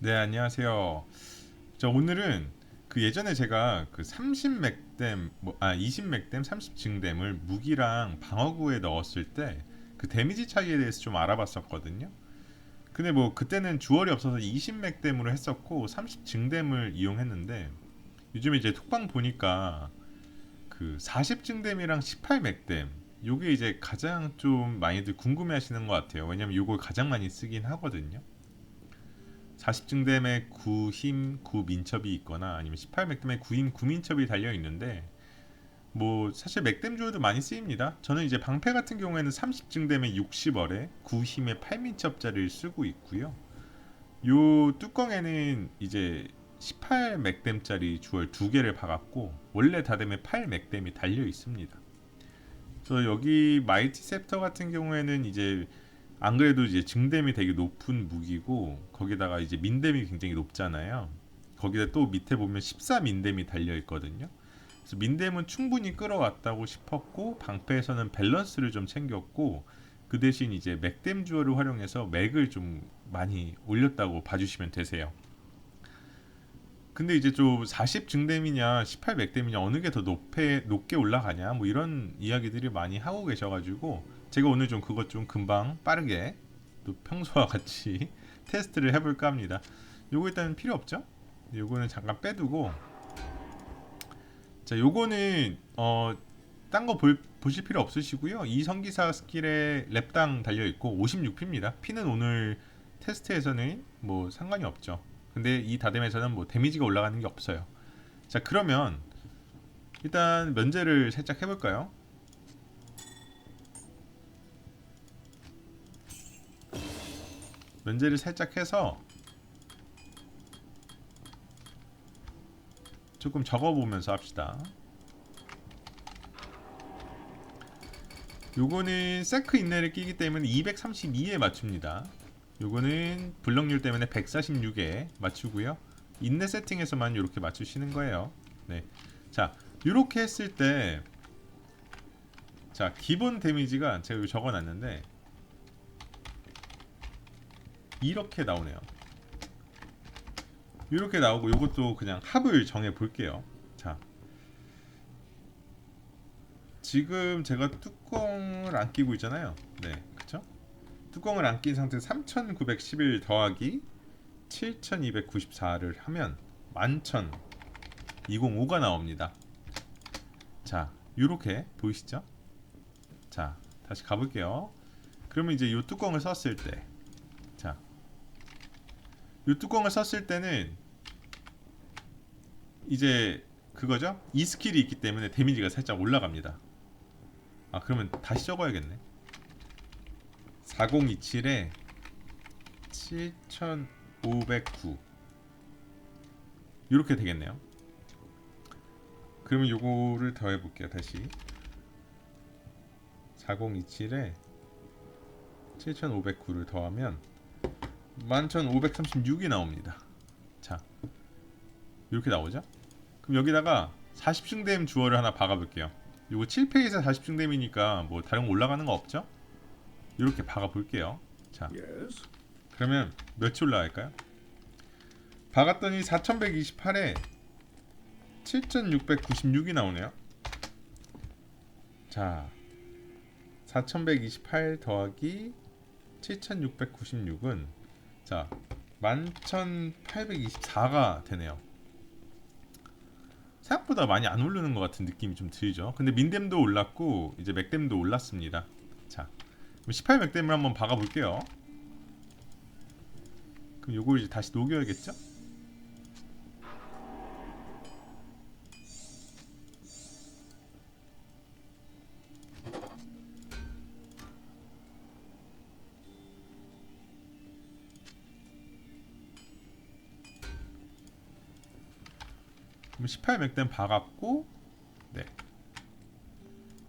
네, 안녕하세요. 저 오늘은 그 예전에 제가 그 30 맥댐, 뭐, 아, 20 맥댐, 30 증댐을 무기랑 방어구에 넣었을 때 그 데미지 차이에 대해서 좀 알아봤었거든요. 근데 뭐 그때는 주얼이 없어서 20 맥댐으로 했었고 30 증댐을 이용했는데 요즘에 이제 톡방 보니까 그 40 증댐이랑 18 맥댐 요게 이제 가장 좀 많이들 궁금해 하시는 것 같아요. 왜냐면 요걸 가장 많이 쓰긴 하거든요. 40증댐에 9힘 9민첩이 있거나 아니면 18맥댐에 9힘 9민첩이 달려 있는데 뭐 사실 맥댐 주어도 많이 쓰입니다. 저는 이제 방패 같은 경우에는 30증댐에 60얼에 9힘에 8민첩짜리를 쓰고 있고요. 요 뚜껑에는 이제 18 맥댐짜리 주얼 두 개를 박았고 원래 다뎀에 8 맥댐이 달려 있습니다. 그래서 여기 마이티 셉터 같은 경우에는 이제 안 그래도 이제 증댐이 되게 높은 무기고 거기다가 이제 민댐이 굉장히 높잖아요. 거기다 또 밑에 보면 14 민댐이 달려 있거든요. 그래서 민댐은 충분히 끌어왔다고 싶었고 방패에서는 밸런스를 좀 챙겼고 그 대신 이제 맥댐 주어를 활용해서 맥을 좀 많이 올렸다고 봐주시면 되세요. 근데 이제 좀 40 증댐이냐 18 맥댐이냐 어느 게 더 높게 올라가냐 뭐 이런 이야기들이 많이 하고 계셔가지고 제가 오늘 좀 그것 좀 금방 빠르게 또 평소와 같이 테스트를 해볼까 합니다. 요거 일단 필요 없죠? 요거는 잠깐 빼두고 자 요거는 어 딴 거 보실 필요 없으시고요. 이 성기사 스킬에 랩당 달려 있고 56피입니다. 피는 오늘 테스트에서는 뭐 상관이 없죠. 근데 이 다뎀에서는 뭐 데미지가 올라가는 게 없어요. 자 그러면 일단 면제를 살짝 해볼까요? 면제를 살짝 해서 조금 적어보면서 합시다. 요거는 세크 인내를 끼기 때문에 232에 맞춥니다. 요거는 블럭률 때문에 146에 맞추고요. 인내 세팅에서만 이렇게 맞추시는 거예요. 네. 자, 이렇게 했을 때, 자, 기본 데미지가 제가 여기 적어 놨는데, 이렇게 나오네요. 이렇게 나오고 이것도 그냥 합을 정해 볼게요. 자, 지금 제가 뚜껑을 안 끼고 있잖아요. 네, 그쵸? 뚜껑을 안 낀 상태에서 3911 더하기 7294를 하면 11205가 나옵니다. 자, 이렇게 보이시죠? 자, 다시 가볼게요. 그러면 이제 이 뚜껑을 썼을 때, 자, 이 뚜껑을 썼을 때는 이제 그거죠? 이 스킬이 있기 때문에 데미지가 살짝 올라갑니다. 아 그러면 다시 적어야겠네. 4027에 7509 이렇게 되겠네요. 그러면 요거를 더해 볼게요. 다시 4027에 7509를 더하면 11,536이 나옵니다. 자, 이렇게 나오죠? 그럼 여기다가 40층댐 주어를 하나 박아볼게요. 이거 7페이지에서 40층댐이니까 뭐 다른 거 올라가는 거 없죠? 이렇게 박아볼게요. 자. 그러면 몇이 올라갈까요? 박았더니 4128에 7696이 나오네요. 자, 4128 더하기 7696은 자, 11,824가 되네요. 생각보다 많이 안 오르는 것 같은 느낌이 좀 들죠. 근데 민댐도 올랐고 이제 맥댐도 올랐습니다. 자, 그럼 18 맥댐을 한번 박아 볼게요. 그럼 요걸 이제 다시 녹여야겠죠? 그럼 18 맥댐 박았고 네.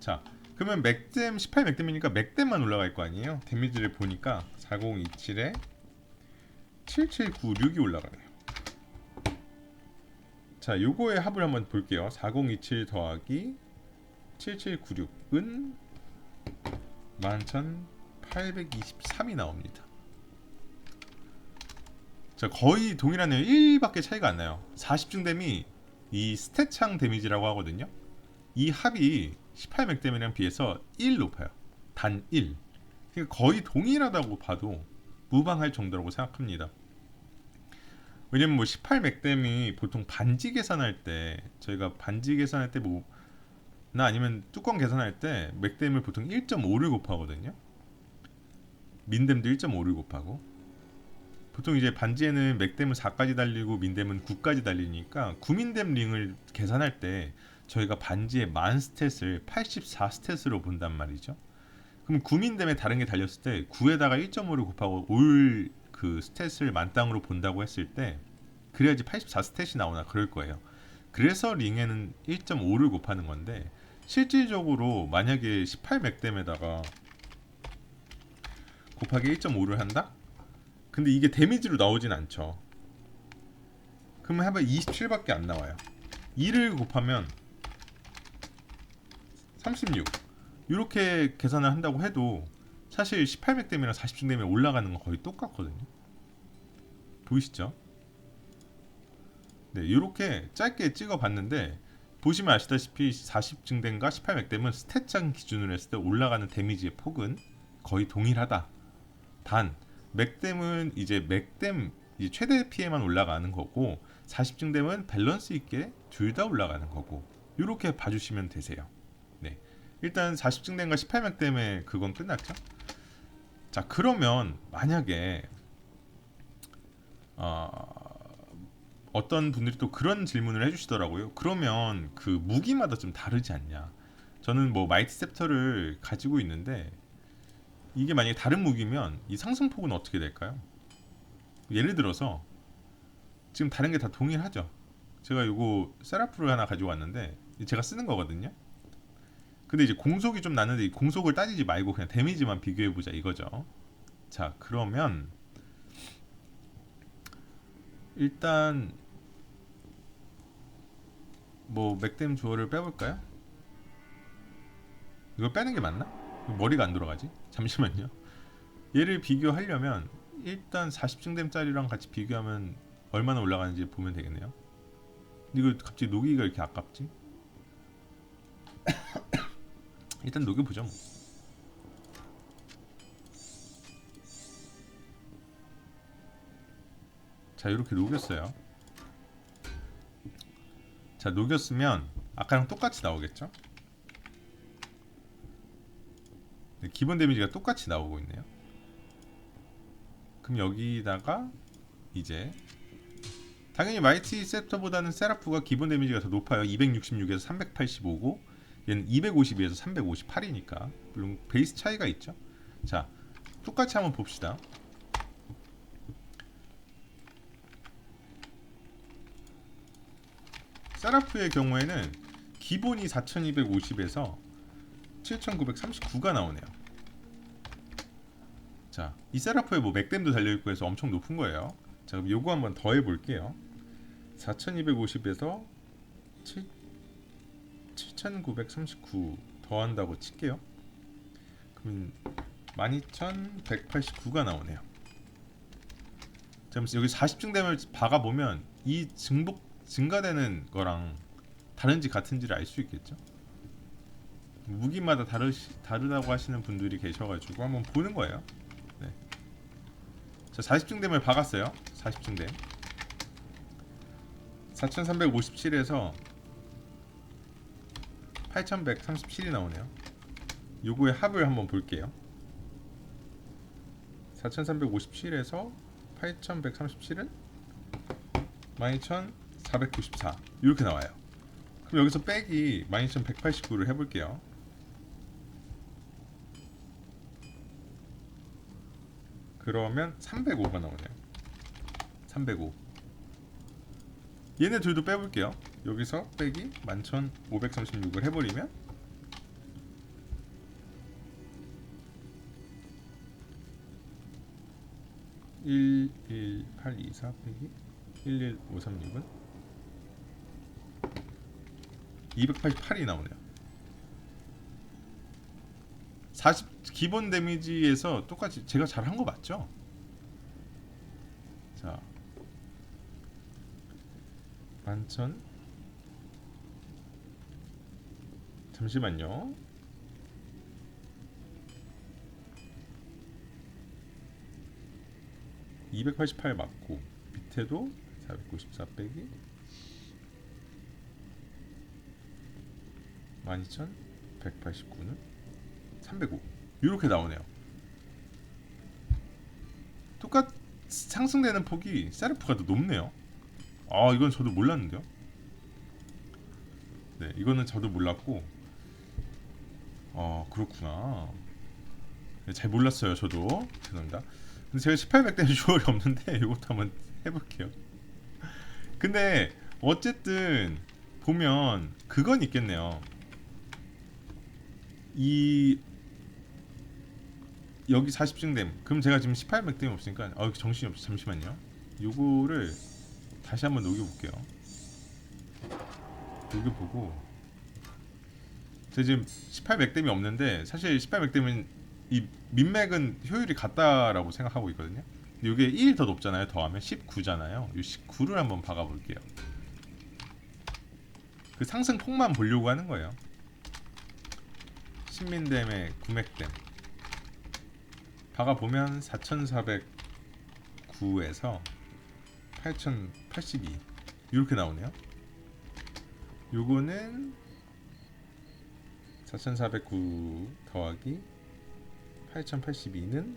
자, 그러면 맥댐 18 맥댐이니까 맥댐만 올라갈 거 아니에요? 데미지를 보니까 4027에 7796이 올라가네요. 자, 요거의 합을 한번 볼게요. 4027 더하기 7796은 11,823이 나옵니다. 자 거의 동일하네요 1밖에 차이가 안 나요 40중 댐이 이 스탯창 데미지라고 하거든요 이 합이 18맥댐이랑 비해서 1 높아요 단 1. 그러니까 거의 동일하다고 봐도 무방할 정도라고 생각합니다. 왜냐면 뭐 18맥댐이 보통 반지 계산할 때 저희가 반지 계산할 때 뭐 나 아니면 뚜껑 계산할 때 맥댐을 보통 1.5를 곱하거든요. 민댐도 1.5를 곱하고 보통 이제 반지에는 맥댐은 4까지 달리고 민댐은 9까지 달리니까 구민댐 링을 계산할 때 저희가 반지의 만 스탯을 84 스탯으로 본단 말이죠. 그럼 구민댐에 다른 게 달렸을 때 9에다가 1.5를 곱하고 올 그 스탯을 만 땅으로 본다고 했을 때 그래야지 84 스탯이 나오나 그럴 거예요. 그래서 링에는 1.5를 곱하는 건데 실질적으로 만약에 18 맥댐에다가 곱하기 1.5를 한다? 근데 이게 데미지로 나오진 않죠. 그러면 해봐 27밖에 안 나와요. 2를 곱하면 36. 이렇게 계산을 한다고 해도 사실 18맥 댐이랑 40중댐이 올라가는 건 거의 똑같거든요. 보이시죠? 네, 이렇게 짧게 찍어봤는데 보시면 아시다시피 40중댐과 18맥댐은 스탯장 기준으로 했을 때 올라가는 데미지의 폭은 거의 동일하다. 단 맥댐은 이제 맥댐 이제 최대 피해만 올라가는 거고 40중댐은 밸런스 있게 둘 다 올라가는 거고 이렇게 봐주시면 되세요. 네, 일단 40중댐과 18맥댐의 그건 끝났죠. 자 그러면 만약에 어, 어떤 분들이 또 그런 질문을 해주시더라고요. 그러면 그 무기마다 좀 다르지 않냐? 저는 뭐 마이티 셉터를 가지고 있는데 이게 만약에 다른 무기면 이 상승폭은 어떻게 될까요? 예를 들어서 지금 다른 게 다 동일하죠. 제가 이거 세라프를 하나 가지고 왔는데 제가 쓰는 거거든요. 근데 이제 공속이 좀 나는데 이 공속을 따지지 말고 그냥 데미지만 비교해 보자 이거죠. 자 그러면 일단 뭐 맥댐 주어를 빼볼까요? 이거 빼는 게 맞나? 머리가 안 돌아가지? 잠시만요. 얘를 비교하려면 일단 40층댐짜리랑 같이 비교하면 얼마나 올라가는지 보면 되겠네요. 이거 갑자기 녹이가 이렇게 아깝지? 일단 녹여보죠 뭐. 자 이렇게 녹였어요 자 녹였으면 아까랑 똑같이 나오겠죠 네, 기본 데미지가 똑같이 나오고 있네요. 그럼 여기다가 이제 당연히 마이티 셉터보다는 세라프가 기본 데미지가 더 높아요. 266에서 385고 얘는 252에서 358이니까 물론 베이스 차이가 있죠. 자 똑같이 한번 봅시다. 세라프의 경우에는 기본이 4250에서 7939가 나오네요 자, 이 세라프에 뭐 맥댐도 달려있고 해서 엄청 높은 거예요 자 그럼 요거 한번 더 해볼게요 4250에서 7 7939 더한다고 칠게요. 그럼 12189가 나오네요. 잠시 여기 40증댐을 박아 보면 이 증복 증가되는 거랑 다른지 같은지를 알 수 있겠죠. 무기마다 다르 다르다고 하시는 분들이 계셔가지고 한번 보는 거예요. 네. 자 40증댐을 박았어요. 40증댐 4357에서 8137이 나오네요. 요거의 합을 한번 볼게요. 4357에서 8137은 12494 이렇게 나와요. 그럼 여기서 빼기 12189를 해볼게요. 그러면 305가 나오네요. 305 얘네 둘도 빼볼게요. 여기서 빼기 11,536을 해버리면 일, 일, 팔, 이, 사 빼기 1, 1, 5, 3, 6은 288이 나오네요. 40 기본 데미지에서 똑같이 제가 잘한 거 맞죠? 자, 만천 잠시만요. (288) 맞고 밑에도 (494) 빼기 12,189는 305 이렇게 나오네요. 똑같 상승되는 폭이 세르프가 더 높네요. 아 이건 저도 몰랐는데요. 네 이거는 저도 몰랐고 아 그렇구나. 네, 잘 몰랐어요 저도 죄송합니다. 근데 제가 1800 때문에 주얼이 없는데 이것도 한번 해볼게요. 근데 어쨌든 보면 그건 있겠네요. 이 여기 40증댐 그럼 제가 지금 18 맥댐이 없으니까 아 정신이 없어. 잠시만요. 요거를 다시 한번 녹여볼게요. 녹여보고. 제가 지금 18 맥댐이 없는데 사실 18 맥댐은 이 민맥은 효율이 같다라고 생각하고 있거든요. 이게 1 더 높잖아요 더하면. 19잖아요. 이 19를 한번 박아볼게요. 그 상승 폭만 보려고 하는 거예요. 신민댐의 구맥댐 박아 보면 4,409에서 8,082 이렇게 나오네요. 요거는 4,409 더하기 8,082는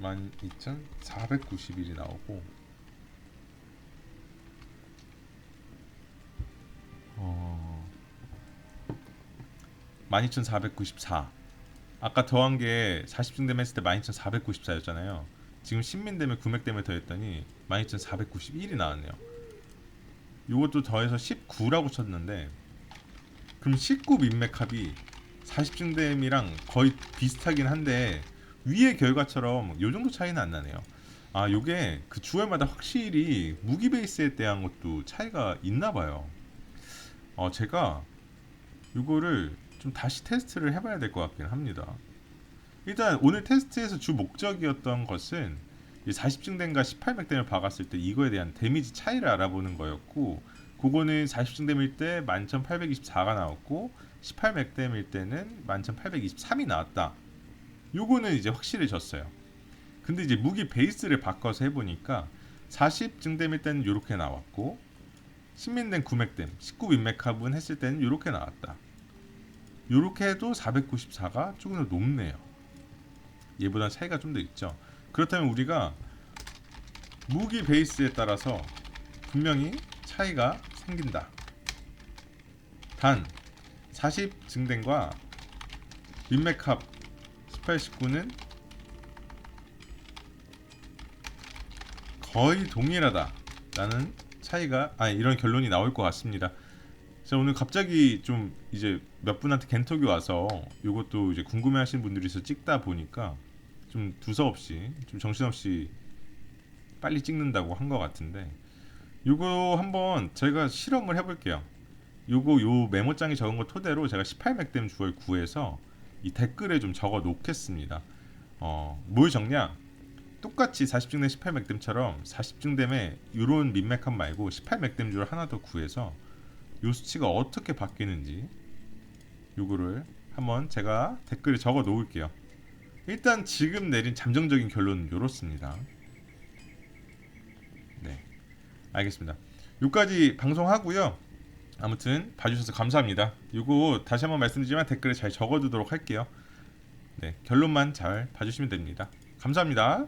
12,491이 나오고 어 12,494 아까 더한 게 40증dem 했을 때 12,494였잖아요. 지금 신민dem에 구맥dem에 더했더니 12,491이 나왔네요. 이것도 더해서 19라고 쳤는데 그럼 19 민맥합이 40증dem이랑 거의 비슷하긴 한데 위의 결과처럼 요 정도 차이는 안 나네요. 아, 요게 그 주얼마다 확실히 무기 베이스에 대한 것도 차이가 있나 봐요. 어, 제가 요거를 좀 다시 테스트를 해봐야 될 것 같긴 합니다. 일단 오늘 테스트에서 주 목적이었던 것은 40증댐과 18맥댐을 박았을 때 이거에 대한 데미지 차이를 알아보는 거였고 그거는 40증댐일 때 11,824가 나왔고 18맥댐일 때는 11,823이 나왔다. 요거는 이제 확실해졌어요. 근데 이제 무기 베이스를 바꿔서 해보니까 40증댐일 때는 이렇게 나왔고 신민댐 9맥댐 19윈맥합은 했을 때는 이렇게 나왔다. 요렇게 해도 494가 조금 더 높네요. 얘보다 차이가 좀 더 있죠. 그렇다면 우리가 무기 베이스에 따라서 분명히 차이가 생긴다. 단 40 증den과 윈맥합 18, 19는 거의 동일하다라는 차이가 아 이런 결론이 나올 것 같습니다. 자 오늘 갑자기 좀 이제 몇 분한테 겐톡이 와서 이것도 이제 궁금해하시는 분들이 있어 찍다 보니까 좀 두서없이 좀 정신없이 빨리 찍는다고 한 것 같은데 요거 한번 제가 실험을 해볼게요. 요거 요 메모장에 적은 거 토대로 제가 18맥댐 주얼 구해서 이 댓글에 좀 적어 놓겠습니다. 어, 뭘 적냐? 똑같이 40증댐 18맥댐처럼 40증댐에 요런 민맥함 말고 18맥댐 주를 하나 더 구해서 요 수치가 어떻게 바뀌는지 요거를 한번 제가 댓글에 적어 놓을게요. 일단 지금 내린 잠정적인 결론은 요렇습니다. 네. 알겠습니다. 요까지 방송하고요. 아무튼 봐주셔서 감사합니다. 요거 다시 한번 말씀드리지만 댓글에 잘 적어두도록 할게요. 네, 결론만 잘 봐주시면 됩니다. 감사합니다.